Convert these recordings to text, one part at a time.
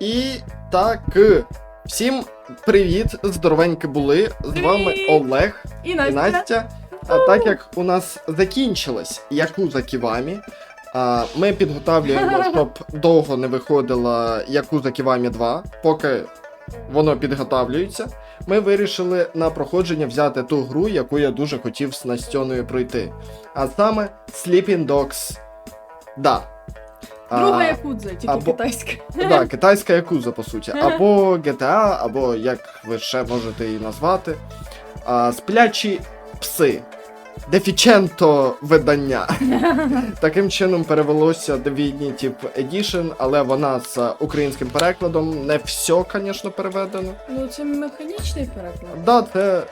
І так. Всім привіт, здоровенькі були. З вами Олег І і Настя. Настя. А так як у нас закінчилась Якуза Ківамі, а, ми підготовлюємо, щоб довго не виходила Якуза Ківамі 2, поки воно підготовлюється. Ми вирішили на проходження взяти ту гру, яку я дуже хотів з Настьоною пройти. А саме Sleeping Dogs. Да. Друга якудза, тільки або- китайська. Да, китайська якуза, по суті. Або GTA, або як ви ще можете її назвати. А, сплячі пси. Дефіченто видання. Таким чином перевелося Definitive Edition, але вона з українським перекладом. Не все, звісно, переведено. Ну це механічний переклад. Да, це,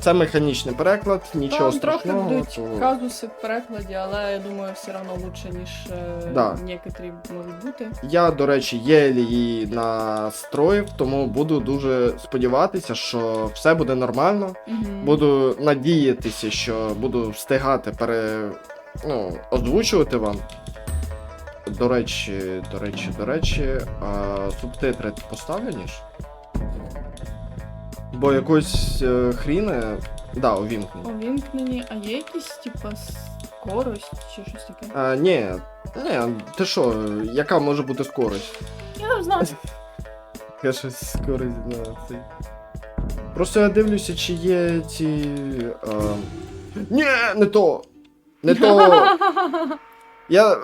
це механічний переклад, нічого Там трохи страшного. будуть то- казуси в перекладі, але я думаю, все одно лучше, ніж е, Да. некоторі можуть бути. Я, до речі, єлі її настроїв, тому буду дуже сподіватися, що все буде нормально. Мгм. Буду надіятися, що буду встигати пере... ну, озвучувати вам. До речі, до речі, до речі, а субтитри поставлені ж? Бо якось е, хріни. Да, увімкнені. Увімкнені, а є якісь, типа, скорость чи щось таке? А, ні, ні, ти що, яка може бути скорость? Я не знаю. Я щось скорость на цей. Просто я дивлюся, чи є ці. А... Ні, не то! Не то! Я.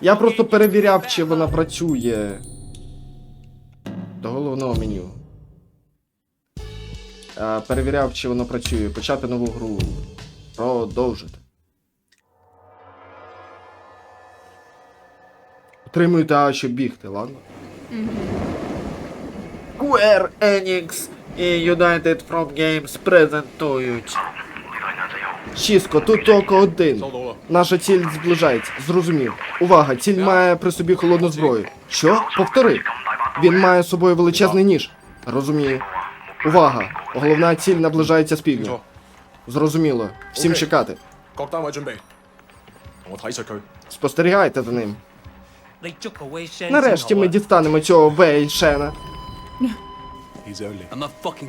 Я просто перевіряв, чи вона працює. До головного меню. А, перевіряв, чи воно працює. Почати нову гру. Продовжити. Отримуйте А, щоб бігти, ладно? Square Enix і United From Games презентують. Чіско, тут тільки один. Наша ціль зближається. Зрозумів. Увага, ціль має при собі холодну зброю. Що? Повтори. Він має з собою величезний ніж. Розумію. Увага! Головна ціль наближається з півдня. Зрозуміло. Всім чекати. Спостерігайте за ним. Нарешті ми дістанемо цього Бей Шена.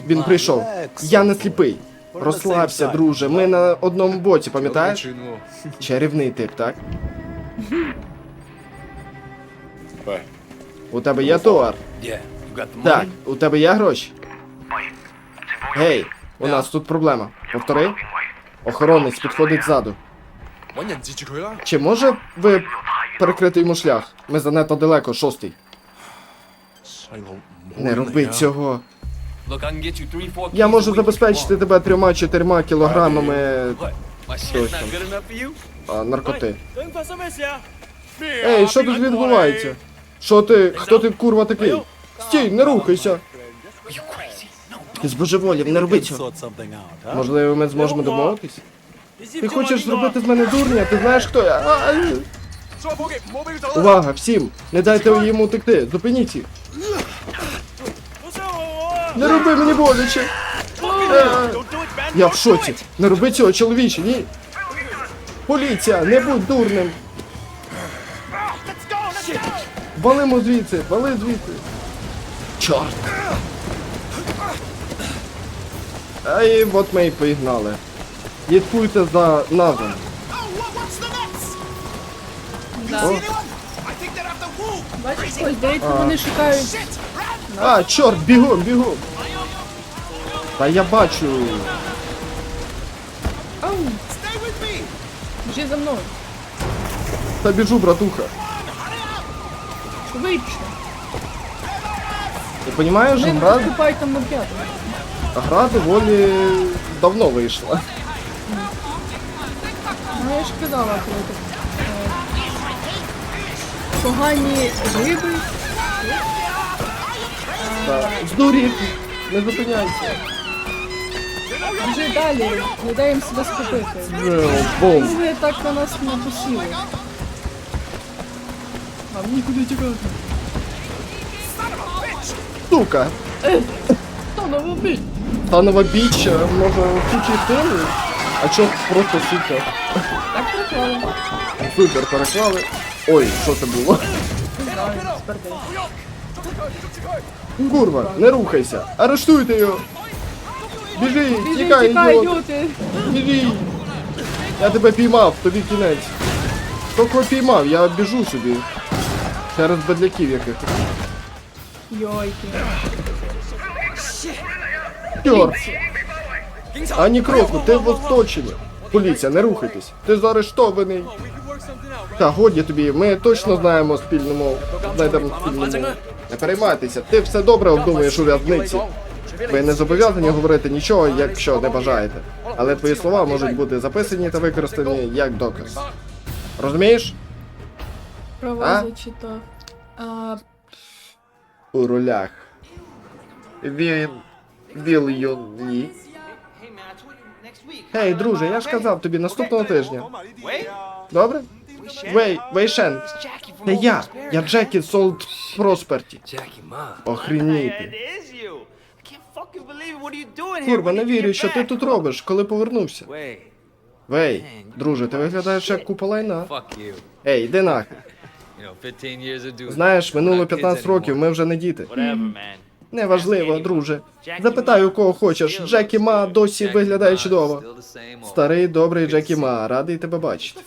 Він прийшов. Я не сліпий. Розслабся, друже. Ми на одному боці, пам'ятаєш? Чарівний тип, так? У тебе є товар? Так, у тебе є гроші? Гей, у нас тут проблема. Повтори. Охоронець підходить ззаду. Чи може ви перекрити йому шлях? Ми занадто далеко, шостий. Не роби цього. Я можу забезпечити тебе трьома-чотирма кілограмами а, наркоти. Ей, що тут відбувається? Що ти? Хто ти курва такий? Стій, не рухайся. Ти збожеволів, не роби цього. Можливо, ми зможемо домовитись? Ти хочеш зробити з мене дурня, ти знаєш хто я? Увага, всім! Не дайте йому утекти, зупиніть їх! Не роби мені боляче! Я в шоці! Не роби цього, чоловіче, ні! Поліція, не будь дурним! Валимо звідси, вали звідси! Чорт! А і от ми і поігнали. Слідкуйте за назом. Да. Бачиш, здається, вони шукають. А, чорт, бігом, бігом! Та я бачу. Ау, біжи за мною. Та біжу, братуха. Вийшли? Ти розумієш, Вони гра, наступають там на п'яту. Гра доволі давно вийшла. Ну я ж казала, коли е, Погані риби. Здурів, не зупиняйся. Біжи далі, не дай їм себе схопити. Е, Бом. Вони так на нас не посіли. Нам нікуди тікати. Сука. Хто на вбить? Станова біч, може сучий син? А чо просто сука? Так приклали. Супер, переклали. Ой, що це було? Ти. Курва, не рухайся. Арештуйте його. Біжи, тікай, ідіот. Біжи. Я тебе піймав, тобі кінець. Хто кого піймав, я біжу собі. Через бедляків яких. Йойки. Чорт. Ані кроку, ти в оточенні. Поліція, не рухайтесь. Ти заарештований. Та годі тобі, ми точно знаємо спільну мову. Знайдемо спільну мову. Не переймайтеся, ти все добре обдумуєш у в'язниці. Ви не зобов'язані говорити нічого, якщо не бажаєте. Але твої слова можуть бути записані та використані як доказ. Розумієш? Права А? зачитав. А, У рулях. Він... Вільйонні. Гей, друже, я ж казав тобі наступного тижня. Добре? Вей, Вейшен. Це я. Я Джекі Солт Просперті. Here? Курва, не вірю, що ти тут робиш, коли повернувся. Вей, друже, ти виглядаєш як купа лайна. Ей, йди нахер. You know, 15 years of doing Знаєш, минуло 15 років, ми вже не діти. Неважливо, друже. Запитай у кого хочеш. Джекі Ма досі виглядає чудово. Старий добрий Джекі Ма, радий тебе бачити.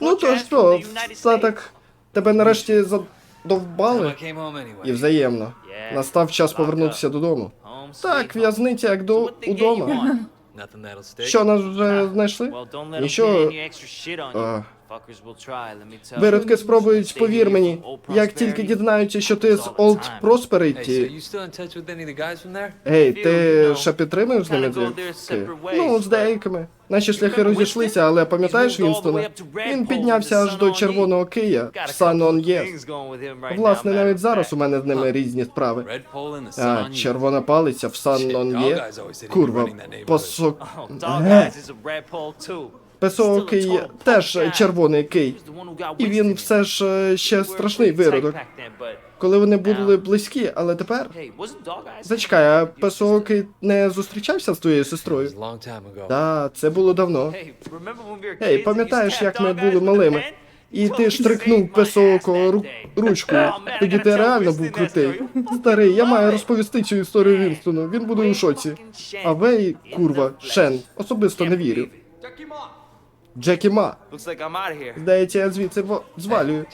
Ну то що, from все так тебе нарешті задовбали? І взаємно. Настав час повернутися додому. Так, в'язниця як до удома. Що нас вже знайшли? Нічого. А. Виродки спробують, повір мені. Як тільки дізнаються, що ти з Old Hey, Prosperity. you still in touch with any of the guys from there? Гей, ти ще підтримуєш з ними зв'язки? Ну, з деякими. Наші шляхи розійшлися, але пам'ятаєш Вінстона? Він піднявся аж до Червоного Кия, в Сан Он Єс. Власне, навіть зараз у мене з ними різні справи. А, червона палиця в Сан Он Є. Курва, посок. Oh, Песо Кий теж червоний кий. І він все ж е, ще страшний виродок. Коли вони були близькі, але тепер. Зачекай, а Песо Кий не зустрічався з твоєю сестрою? Та, це було давно. Гей, пам'ятаєш, як ми були малими? І ти штрикнув песоко ру- ручкою. Тоді ти реально був крутий. Старий, я маю розповісти цю історію Вінстону. Він буде у шоці. А Вей, курва, Шен, особисто не вірю. Джекі Ма. Здається, я звідси звалюю.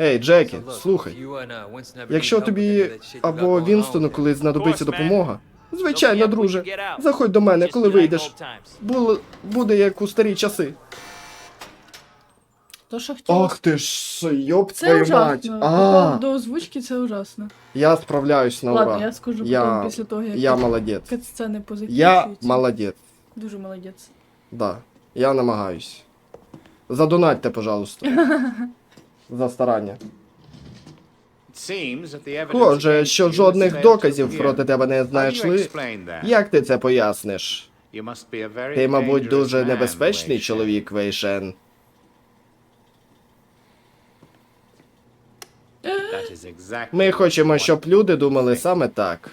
Ей, Джекі, слухай. uh, Якщо тобі або Вінстону колись знадобиться допомога. Звичайно, друже. Заходь до мене, коли вийдеш. Було- Буде як у старі часи. то, що хотів. Ох ти ж, йоп Це твою мать. А, До озвучки це ужасно. я справляюсь на Ладно, я скажу Я- потім після того, як Я молодець. Я молодець. Дуже молодець. Да. Я намагаюсь. Задонатьте, пожалуйста. За старання. Схоже, що жодних доказів проти тебе не знайшли. Як ти це поясниш? Ти, мабуть, дуже небезпечний чоловік, Вейшен. Ми хочемо, щоб люди думали саме так.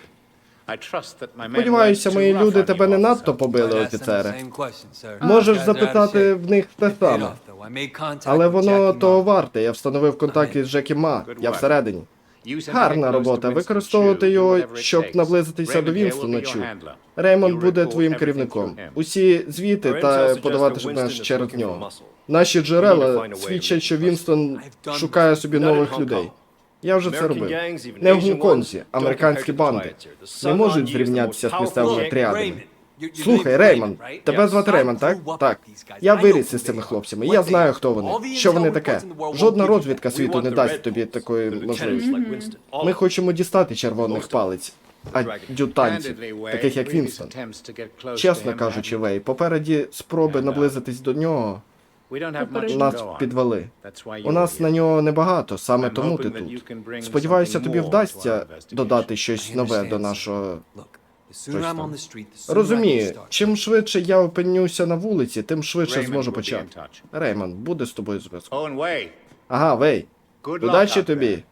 Сподіваюся, мої люди тебе не надто побили, офіцере. same question, sir. Можеш запитати в них те саме. off, though. I made contact Але воно того варте. Я встановив контакт із Джекі Ма. Я всередині. Гарна робота. Використовувати його, щоб наблизитися до Вінстона Чу. Реймонд буде твоїм керівником. Усі звіти та подавати подаватимеш через нього. Наші джерела свідчать, що Вінстон шукає собі нових людей. Я вже це робив. Не в Гонконзі, американські банди не можуть зрівнятися з місцевими тріадами. Слухай, Реймонд, тебе звати Реймонд, так? Так. Я виріс із цими хлопцями. Я знаю, хто вони. Що вони таке? Жодна розвідка світу не дасть тобі такої можливості. Ми хочемо дістати червоних палець, ад'ютантів, таких як Вінстон. Чесно кажучи, Вей, попереді спроби наблизитись до нього нас підвели. У нас на нього небагато, саме тому ти тут. Сподіваюся, тобі вдасться додати щось нове до нашого. Розумію, чим швидше я опинюся на вулиці, тим швидше зможу почати. Реймон, буде з тобою зв'язку. Ага, Вей, удачі тобі.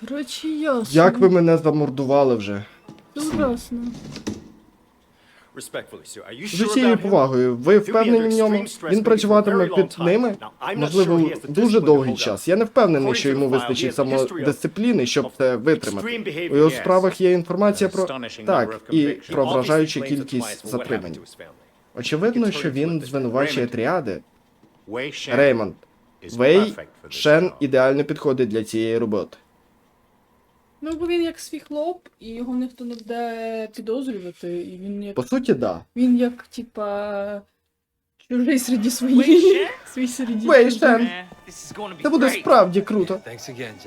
Коротше, ясно. Як ви мене замордували вже? Ужасно. З усією повагою, ви впевнені в ньому? Він працюватиме під ними? Можливо, дуже довгий час. Я не впевнений, що йому вистачить самодисципліни, щоб це витримати. У його справах є інформація про так і про вражаючу кількість затримань. Очевидно, що він звинувачує тріади. Реймонд, Вей Шен ідеально підходить для цієї роботи. Ну, бо він як свій хлоп, і його ніхто не буде підозрювати, і він як. По суті, да. Він як, типа. Чужий серед своїх. Свій серед Вей чужих. Шен, Man, this is gonna be це буде справді круто.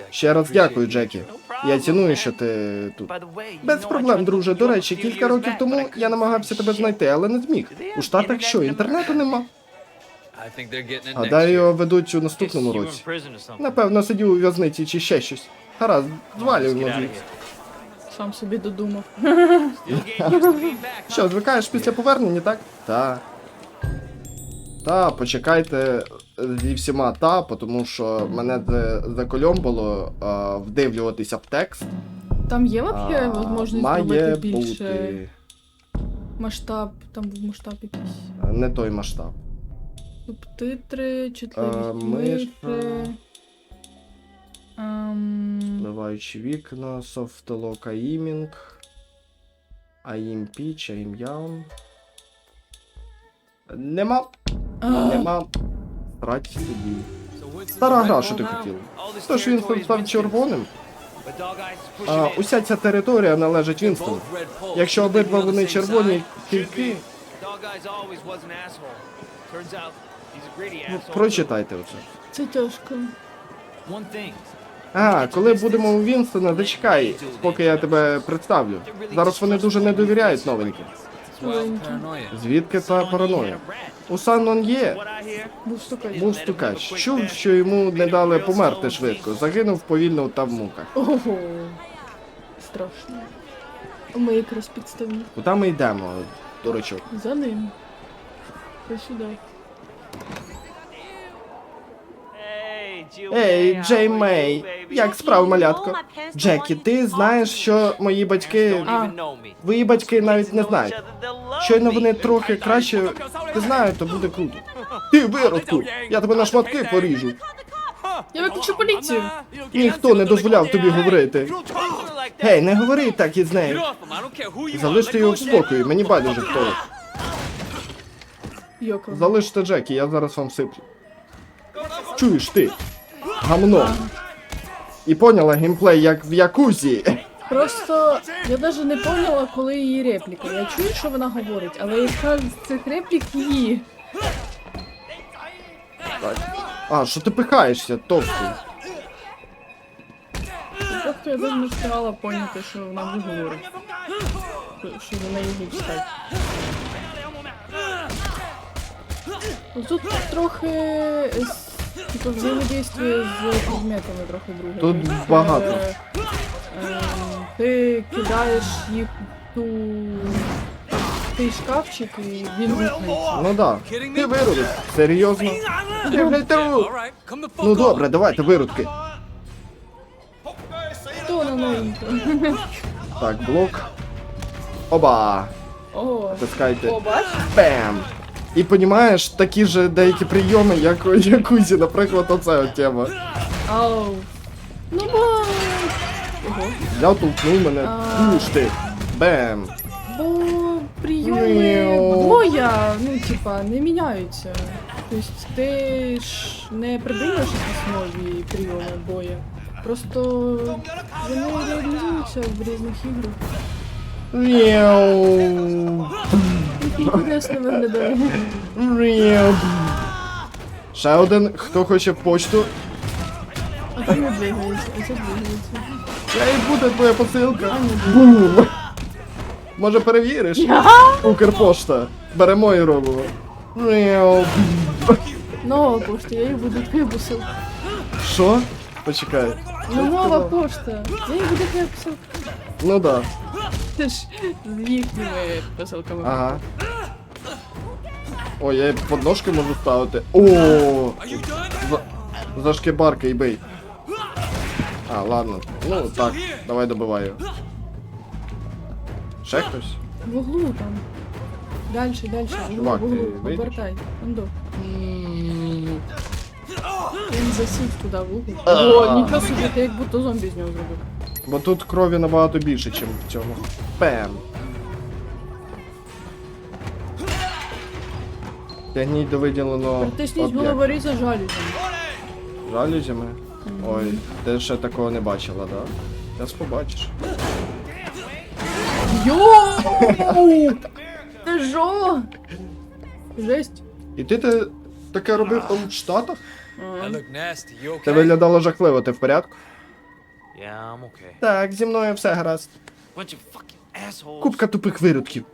Ще раз дякую. Джекі. Я ціную, що ти тут. Без проблем, друже. До речі, кілька років тому я намагався тебе знайти, але не зміг. У Штатах що, інтернету нема? Гадаю, його ведуть у наступному році. Напевно, сидів у в'язниці чи ще щось. Гаразд, звалюємо of звідси. Сам собі додумав. Що, звикаєш після повернення, так? Та. Та, почекайте зі всіма та, тому що мене це закольомбало а, вдивлюватися в текст. Там є взагалі можливість має зробити більше бути масштаб, там був масштаб якийсь. не той масштаб. Субтитри, чутливість миші. Ем, Впливаючі вікна, софтолок аімінг. Аїм піч, аїм яун. Нема, нема. Срать собі. Стара гра, що ти хотів. Тож він став червоним, а уся ця територія належить Вінстону. Якщо обидва вони червоні greedy ну, прочитайте оце. це тяжко. А, коли будемо у Вінстона, зачекай, поки я тебе представлю. Зараз вони дуже не довіряють новеньким. Звідки та параноя? У Саннон є. Був стукач. Був стукач. Чув, що йому не дали померти швидко. Загинув повільно та в муках. Ого. Страшно. Ми якраз підставні. Куди ми йдемо, дурачок? За ним. Ось сюди. Ей, Джей Мей? Як справи, малятко? Джекі, ти знаєш, що мої батьки. А. Твої батьки навіть не знають. Щойно вони трохи краще ти знають, то буде круто. Ти виродку! Я тебе на шматки поріжу. Я виключу поліцію. Ніхто не дозволяв тобі говорити. Гей, не говори так із нею. Залиште його в спокої, мені байдуже хто. Йоко. Залиште Джекі, я зараз вам сиплю. Чуєш ти? Гамно. І поняла геймплей як в Якузі. Просто я навіть не поняла, коли її репліка. Я чую, що вона говорить, але яка з цих реплік її. А, що ти пихаєшся, товстий? Просто я навіть не встигала поняти, що вона говорить. Що- неї її читати. Ну, Тут трохи типу, взаємодействие з предметами трохи друге. Тут Тобто, багато. е, е, Ти кидаєш їх ту той шкафчик і він рухається. Ну да. Ти виродок. Серйозно? Ти, блядь, ти fuck Ну добре, давайте виродки. Хто на новенько? Так, блок. Оба. О, Тискайте. о, бач? І понімаєш такі ж деякі прийоми, як у Якузі, наприклад, оце от тема. Ау. Ну бо. Взяв, толкнув мене, А. ти. Бем! Бо прийоми Мяу. боя, ну, типа, не міняються. Тобто ти ж не придумаєш якісь нові прийоми боя. Просто вони реалізуються в різних іграх. Мяу. Інтересно виглядає. Ще один, хто хоче почту. А це не двигається, а це двигається. Я і буде твоя посилка. Бум! Може перевіриш? Укрпошта. Беремо і робимо. Мяу. Нова пошта, я її буду твою посилку. Що? Почекай. Ну нова пошта. Я її буду твоя посилка. Ну да. Ж з їхніми посилками. Ага. О, я подножки можу ставити. О! За, за шкибарки і бий. А, ладно. Ну так, давай добиваю. Ще хтось? В углу там. Дальше, дальше. Чувак, в углу. ти вийдеш? Повертай. Ондо. Він засів туди в угол. О, нічого собі, ти як будто зомбі з нього зробив. Бо тут крові набагато більше, ніж в цьому. Пем. Тягніть до виділеного Притисніть об'єкту. головоріза жалюзем. Жалюзями? Ой, ти ще такого не бачила, да? Зараз побачиш. Йоу! Ти жо? Жесть. І ти, ти таке робив там в Штатах? Okay? виглядало жахливо, ти в порядку? Yeah, I'm okay. Так, зі мною все гаразд. Bunch of fucking assholes. Купка тупих виродків.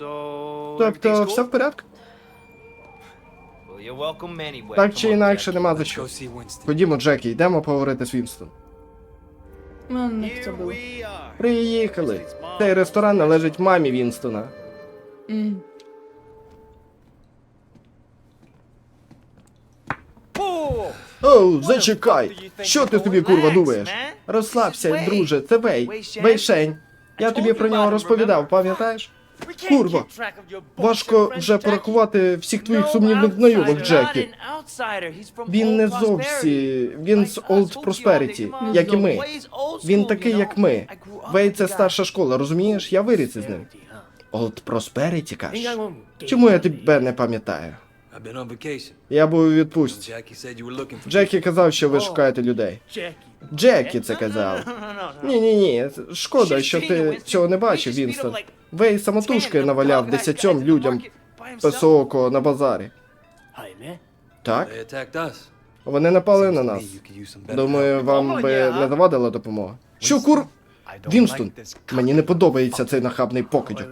So. Тобто, все в порядку? Well, you're welcome anyway. Так Come чи on, інакше, нема за Let's що. go see Winston. Ходімо, Джекі, йдемо поговорити з Вінстон. Мене не Here було. we are. Приїхали. Цей ресторан належить мамі Вінстона. М. Whoa! Оу, зачекай! Що ти собі, курва, думаєш? Розслабся, друже, це Вей. Вейшень. Я тобі про нього розповідав, пам'ятаєш? Курва. Важко вже порахувати всіх твоїх сумнівних знайомих, Джекі. Він не old зовсім. Він з Old Prosperity, як і ми. Він такий, як ми. Вей це старша школа, розумієш? Я виріс із ним. Old Prosperity, кажеш? Чому я тебе не пам'ятаю? I've been on vacation. Я був у відпустці. Джекі казав, що ви шукаєте людей. Джекі це казав. No, no, no, no. Ні, ні, ні. Шкода, що ти цього не бачив, Вінстон. Вей самотужки наваляв десятьом людям песооко на базарі. Так? Вони напали на нас. Думаю, вам би не завадила допомога. Що кур... Вінстон, мені не подобається цей нахабний покидьок.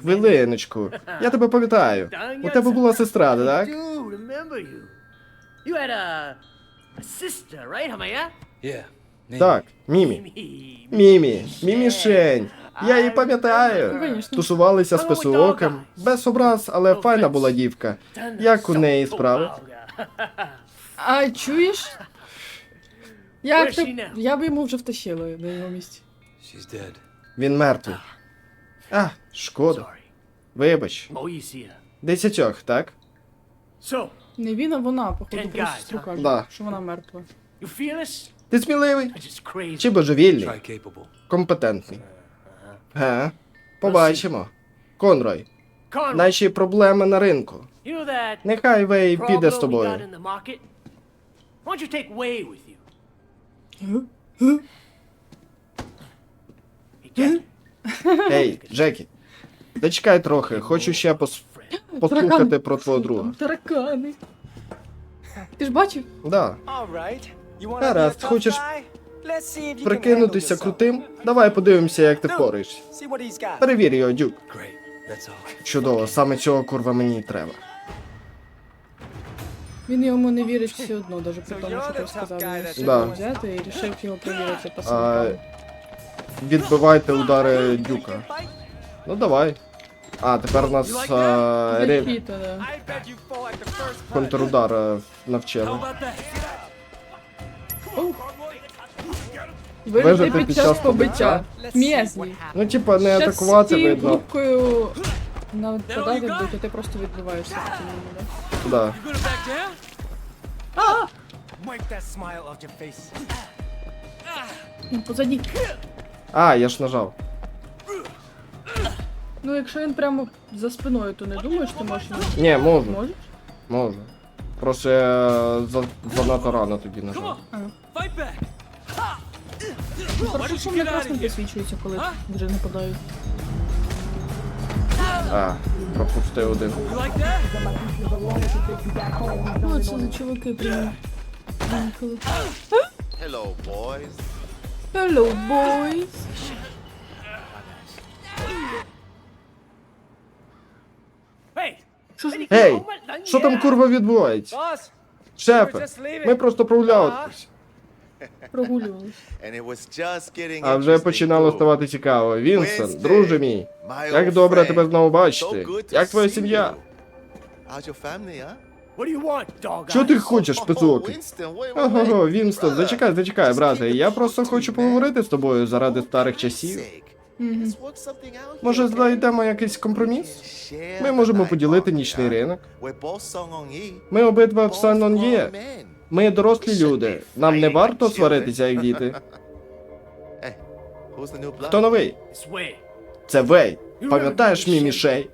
Хвилиночку. Я тебе пам'ятаю. У тебе була сестра, так? Так, Мімі. Мімі, Мімішень. Я її пам'ятаю. Тусувалися з песуоком. Без образ, але файна була дівка. Як у неї справи? А чуєш? Як ти... Я б йому вже втащила на його місці. Він мертвий. А, шкода. Вибач. Десятьох, так? Не він, а вона, походу, Ten про сестру huh? Да. що вона мертва. Ти сміливий? Чи божевільний? Компетентний. Га? Побачимо. Конрой, наші проблеми на ринку. Нехай Вей піде з тобою. got in Ей, Джекі, зачекай трохи, хочу ще пос... послухати про твого друга. Таракани. Ти ж бачив? Да. Гаразд, хочеш Прикинутися крутим? Давай подивимося, як ти впораєшся. He's got. Перевір його, дюк. Чудово, саме цього курва мені й треба. Він йому не вірить все одно, навіть при тому, що ти сказав that Да. взяти і рішив його перевірити по А. відбивайте удари дюка. Ну давай. А, тепер у нас а, ре... Захіто, да. Контрудар е, навчили. Вижити під час побиття. М'язні. Ну, типа, не Ще атакувати цією видно. кнопкою нападати будуть, а ти просто відбиваєшся в да? Да. You gonna back down? Wipe that smile off your face. Ну, позаді. А, я ж нажав. Ну, якщо він прямо за спиною, то не думаєш, ти можеш йому... Ні, можу, Можеш? можу. Просто я за, занадто рано тоді нажав. Fight back. Ну, хорошо, що вони красним підсвічуються, коли вже нападають. А, пропустив один. You like that? О, це за чуваки прямо. Hello, boys. Hello, boys! Hey, Що ж Гей, що там курва відбувається? Шефе, ми просто прогулювалися. just getting А вже починало ставати цікаво. Вінсен, друже мій, як добре тебе знову бачити. Як твоя сім'я? You. How's your family, huh? what do you want, dog Що ти хочеш, wait. Ого, Вінстон, зачекай, зачекай, брате. Я просто хочу поговорити з тобою заради старих часів. Може, знайдемо якийсь компроміс? Ми можемо поділити нічний ринок. Yi. Ми обидва в Сан є. Ми дорослі люди. Нам не варто сваритися, як діти. Хто новий? Це Вей. Пам'ятаєш мій мішей?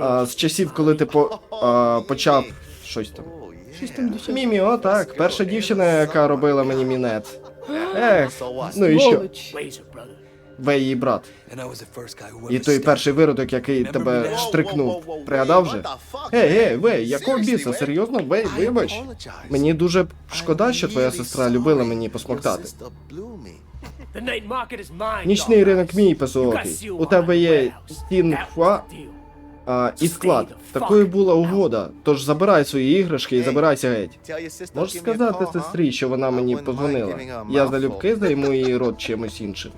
А, з часів, коли ти по, а, почав щось там. Щось там дівчата. Мімі, о так, перша дівчина, яка робила мені мінет. Ех, ну і що? Сволоч. Вей її брат. І той перший виродок, який тебе штрикнув. Пригадав же? Гей, гей, Вей, якого біса? Серйозно? Вей, вибач. Мені дуже шкода, що твоя сестра любила мені посмоктати. Sister blew me. The night market is mine. Нічний ринок мій seal У тебе є warehouse. стін хва а, і склад. Такою була угода. Тож забирай свої іграшки і забирайся геть. Tell your sister Можеш сказати сестрі, що вона мені подзвонила. a Я залюбки займу її рот чимось іншим.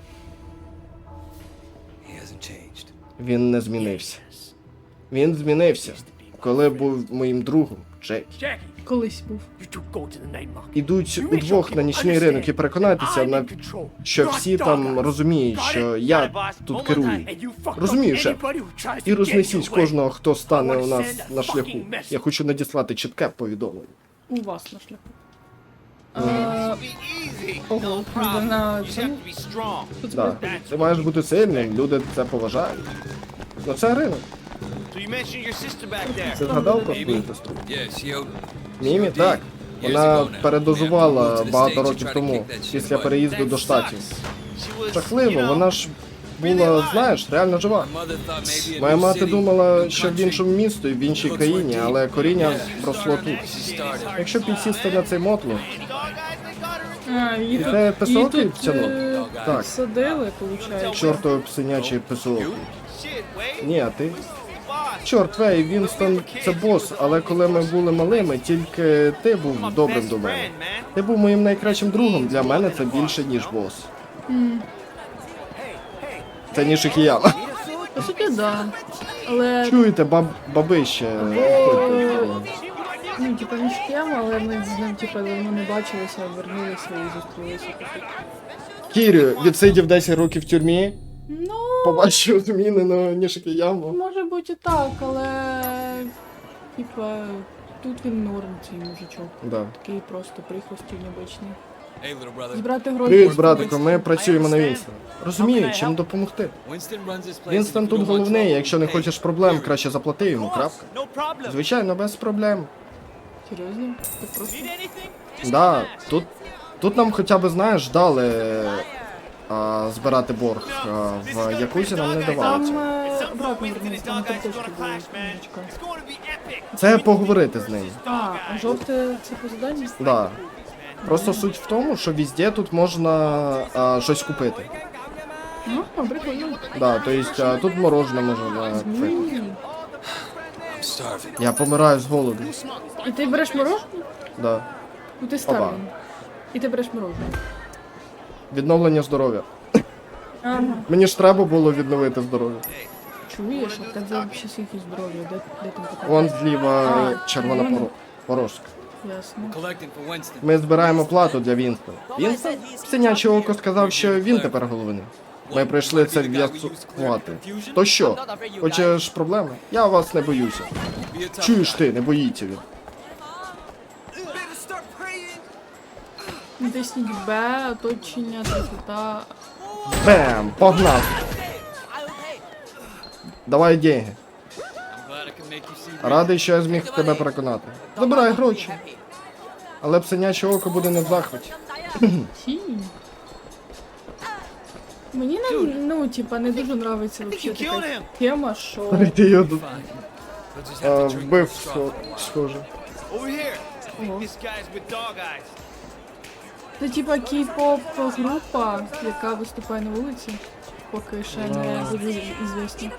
He hasn't changed. Він не змінився. Він змінився, коли був моїм другом, Джекі. Колись був. Ідуть удвох на нічний ринок і переконайтеся, на що всі там розуміють, що я тут керую. Розумію, tries І рознесіть кожного, хто стане у нас на шляху. Я хочу надіслати чітке повідомлення. У вас на шляху. Ого, на було? Ти маєш бути сильним, люди це поважають. Ну це ринок. Ти згадав про свою сестру? Мімі, так. Вона передозувала багато років тому, після переїзду до штатів. Жахливо, вона ж була, знаєш, реально жива. Моя мати думала, що в іншому місті, в іншій країні, але коріння росло тут. Якщо підсісти на цей мотло, А, її тут, це її писоки тут е, Так. садили, виходить. Чортове псиняче ПСО. Ні, а ти? Чорт, Вей, Вінстон це бос, але коли ми були малими, тільки ти був добрим до мене. Ти був моїм найкращим другом, для мене це більше, ніж бос. Це ніж Ікіяма. По суті, да. Але Чуєте, баб, бабище. ну, типа не шкем, але ми з ним типа давно не бачилися, вернулися і зустрілися. Кірю, відсидів 10 років в тюрмі, Ну, побачив змінену Нішикіяму. може бути і так, але типа тут він норм, цей мужичок. Да. Такий просто прихвостів необичний. Hey, little brother. Зібрати гроші. Привіт, братику, ми працюємо на Вінстона. Розумію, чим допомогти. Winston runs this place. Вінстон тут головний, якщо не хочеш проблем, краще заплати йому, крапка. Звичайно, без проблем. Серйозно? Так просто. Да, тут, тут нам хоча б, знаєш, дали а, збирати борг. А, в Якузі нам не давали Там цього. е, обратно вернись, там картошки були. Це поговорити з ним. А, а жовте це по заданню? Да. Просто суть в тому, що везде тут можна а, щось купити. Ну, а, прикольно. Да, то есть а, тут мороженое можна купити. М. Я помираю з голоду. І ти береш мороженое? Да. Ну ти старий. І ти береш мороженое. Відновлення здоров'я. Ага. Мені ж треба було відновити здоров'я. Чуєш, а в тебе взагалі скільки здоров'я, де, де там така? Вон зліва А, червона червона. поро- порожка. Ясно. Collecting for Winston. Ми збираємо плату для Вінстона. Вінстон? Синяче око сказав, що він тепер головний. Ми прийшли це в'ясувати. То що? Хочеш проблеми? Я вас не боюся. Be a tough Чуєш ти, не боїться він. Натисніть Б, оточення, та Бем! Погнав! Давай деньги. Радий, що я зміг тебе переконати. Забирай гроші. Але псиняче око буде не в захваті. Мені не, ну, типа, не дуже нравиться вообще така тема, що... Ти його тут вбив, схоже. Ого. Це типа кей-поп група, яка виступає на вулиці, поки ще не дуже ізвісні.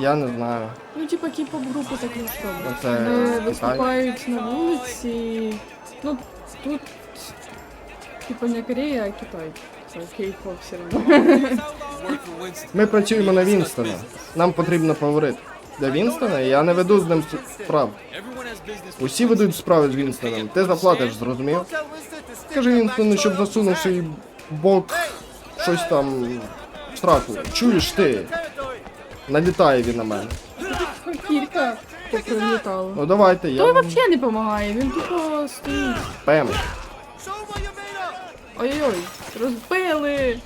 Я не знаю. Ну, типа кей-поп групи так не Ну, це Вони Китай. виступають на вулиці. Ну, тут, типа не Корея, а Китай. Це кей-поп все одно. Ми працюємо на Вінстона. Нам потрібно поговорити. Для Вінстона я не веду з ним справ. Усі ведуть справи з Вінстоном. Ти заплатиш, зрозумів? Скажи Вінстону, щоб засунув свій бок щось там страху. Чуєш ти? Налітає він на мене. Кілька прилітало. Ну давайте, я. Той вам- взагалі не допомагає, він тупо стоїть. Пем. Ой-ой-ой, розбили!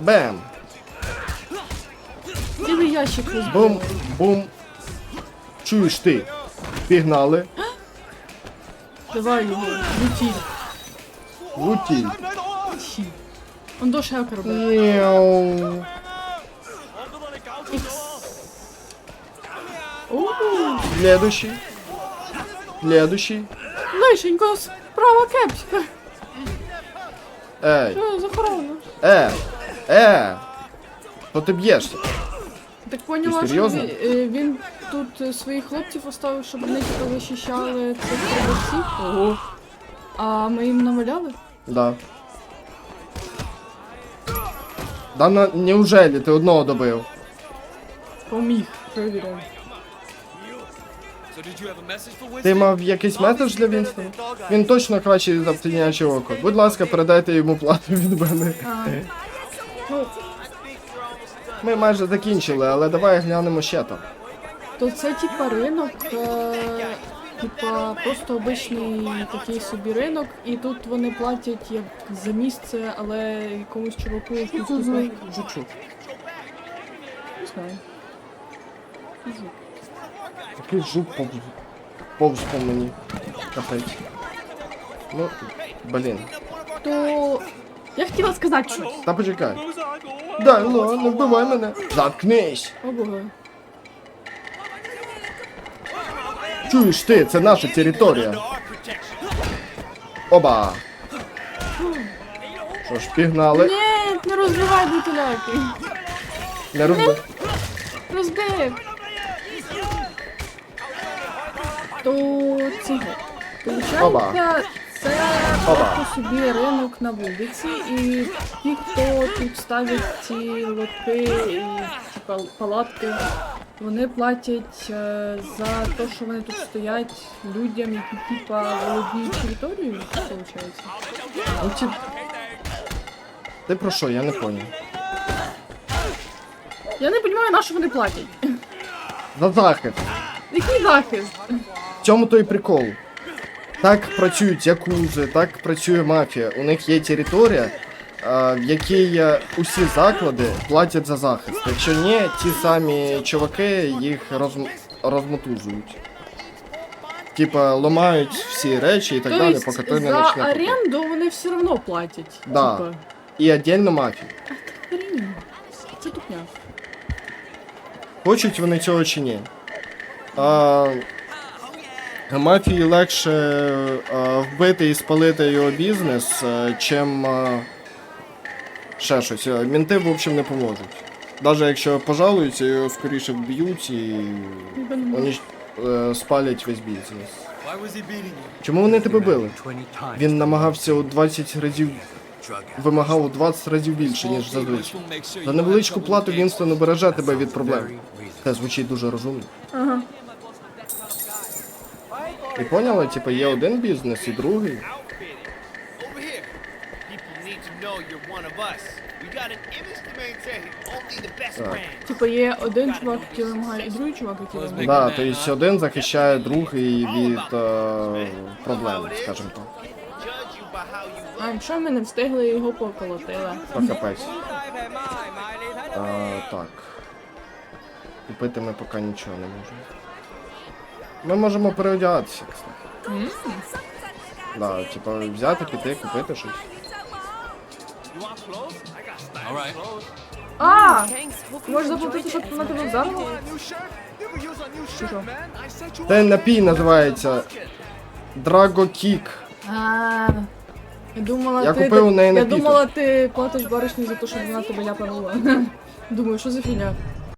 Бем. Цілий ящик розбили. Бум. Бум. Чуєш ти? Пігнали. Давай його, летіть. Лутіль. Он до шелка робить. Мяу. Оу, Следующий. Следующий. лишенько, справа кепська. Ей. Що за охорона? Е. Е. Що ти б'єшся? Так поняла, що серйозно? він, е, він тут е, своїх хлопців оставив, щоб вони типу захищали цих продавців. Ого. А ми їм намаляли? Да. Да на... неужели ти одного добив? Поміг. Winston? Ти мав якийсь меседж для Вінстона? Він точно кращий за птеняче око. Будь ласка, передайте йому плату від мене. А, ну, Ми майже закінчили, але давай глянемо ще там. то це типа ринок, е, типа просто обичний такий собі ринок, і тут вони платять як за місце, але якомусь чуваку типа. Не знаю. Жук. Такий жук повз, повз по мені. Капець. Ну, блін. То я хотіла сказати щось. Та почекай. Дай, ну, не вбивай мене. Заткнись. О боже. Чуєш ти, це наша територія. Оба. Що ж, пігнали. Ні, не розбивай бутиляки. Не розби... Розбив. То цього. Оба. Получається, це просто собі ринок на вулиці, і ті, хто тут ставить ці лотки і ці палатки, вони платять е, за те, що вони тут стоять людям, які типа володіють територією, виходить. Ну, ті... Ти про що, я не поняв. Я не розумію, на що вони платять. За захист. Який захист? В цьому то і прикол. Так працюють якузи, так працює мафія. У них є територія, а, в якій е, усі заклади платять за захист. Якщо ні, ті самі чуваки їх роз... розмотузують. Типа ламають всі речі і так далі, Тобто поки той не за почне. оренду вони все одно платять. Да. Типа. І віддільно мафія. Хрінь. Це тупня. Хочуть вони цього чи ні. А, мафії легше вбити і спалити його бізнес, чим ще щось. Мінти, в общем, не поможуть. Навіть якщо пожалуються, його скоріше вб'ють і вони е, спалять весь бізнес. Чому вони тебе били? Він намагався у 20 разів вимагав у 20 разів більше, ніж зазвичай. За невеличку плату Вінстон убереже тебе від проблем. Це звучить дуже розумно. Ага. Ти поняла? Типа є один бізнес і другий. Типа є один чувак, який вимагає, і другий чувак, який вимагає. Да, тобто один захищає другий від е, проблем, скажімо так. А якщо ми не встигли, його поколотили. Та капець. Е, так. Купити ми поки нічого не можемо. Ми можемо переодягатися, кстати. Да, типа взяти, піти, купити щось. А! Можеш заплатити, щоб на тебе вдарило? Чи напій називається Драго Кік. А, Я думала, Я ти, купив у неї я напіток. думала, ти платиш баришні за те, що вона тебе ляпанула. Думаю, що за фігня?